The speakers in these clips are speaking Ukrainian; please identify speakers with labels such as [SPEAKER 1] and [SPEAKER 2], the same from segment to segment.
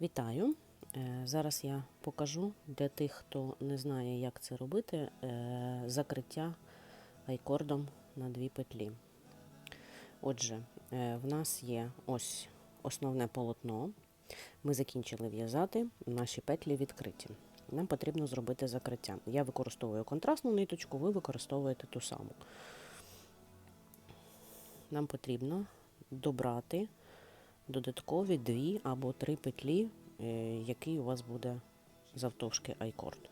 [SPEAKER 1] Вітаю! Е, Зараз я покажу для тих, хто не знає, як це робити, е, закриття айкордом на дві петлі. Отже, е, в нас є ось основне полотно. Ми закінчили в'язати, наші петлі відкриті. Нам потрібно зробити закриття. Я використовую контрастну ниточку, ви використовуєте ту саму. Нам потрібно добрати додаткові дві або три петлі, е, який у вас буде завтовшки айкорд.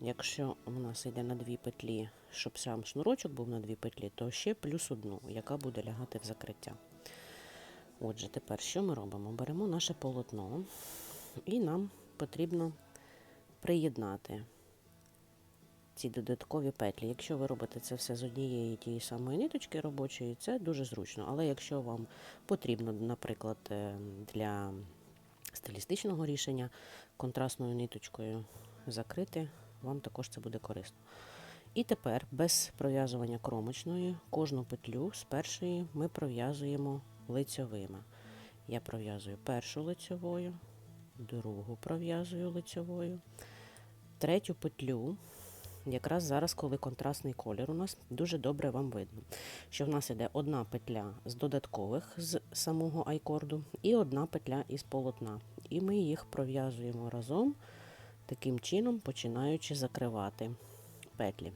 [SPEAKER 1] Якщо у нас йде на дві петлі, щоб сам шнурочок був на дві петлі, то ще плюс одну, яка буде лягати в закриття. Отже, тепер що ми робимо? Беремо наше полотно, і нам потрібно приєднати ці додаткові петлі. Якщо ви робите це все з однієї тієї самої ниточки робочої, це дуже зручно. Але якщо вам потрібно, наприклад, е, для стилістичного рішення контрастною ниточкою закрити, вам також це буде корисно. І тепер без пров'язування кромочної кожну петлю з першої ми пров'язуємо лицьовими. Я пров'язую першу лицьовою, другу пров'язую лицьовою, третю петлю. Якраз зараз, коли контрастний колір у нас дуже добре вам видно, що в нас іде одна петля з додаткових з самого айкорду і одна петля із полотна. І ми їх пров'язуємо разом, таким чином починаючи закривати петлі.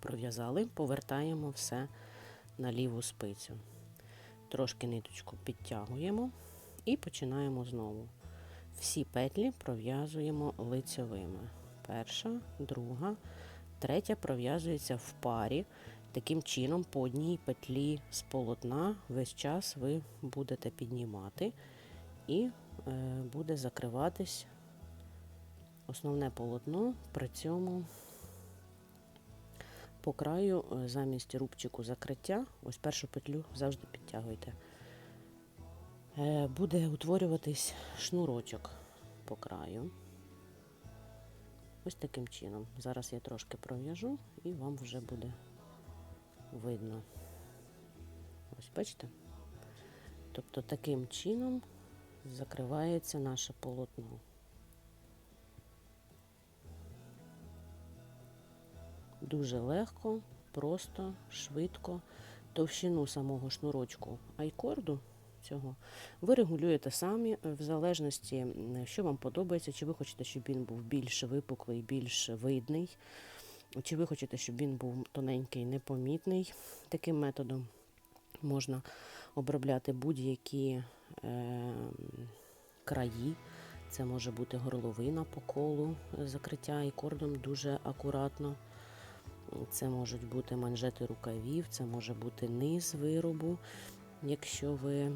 [SPEAKER 1] Пров'язали, повертаємо все на ліву спицю. Трошки ниточку підтягуємо і починаємо знову. Всі петлі пров'язуємо лицьовими. Перша, друга, третя пров'язується в парі. Таким чином, по одній петлі з полотна весь час ви будете піднімати і е, буде закриватись основне полотно. При цьому по краю е, замість рубчику закриття, ось першу петлю завжди підтягуйте. Е, Буде утворюватись шнурочок по краю. Ось таким чином. Зараз я трошки пров'яжу і вам вже буде видно. Ось бачите? Тобто таким чином закривається наше полотно. Дуже легко, просто, швидко. Товщину самого шнурочку айкорду цього ви регулюєте самі в залежності, що вам подобається, чи ви хочете, щоб він був більш випуклий, більш видний, чи ви хочете, щоб він був тоненький, непомітний. Таким методом можна обробляти будь-які е, краї. Це може бути горловина по колу е, закриття айкордом дуже акуратно. Це можуть бути манжети рукавів, це може бути низ виробу, якщо ви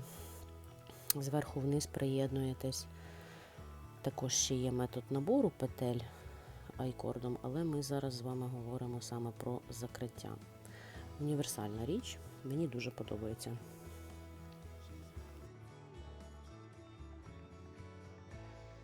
[SPEAKER 1] зверху вниз приєднуєтесь. Також ще є метод набору петель айкордом, але ми зараз з вами говоримо саме про закриття. Універсальна річ, мені дуже подобається.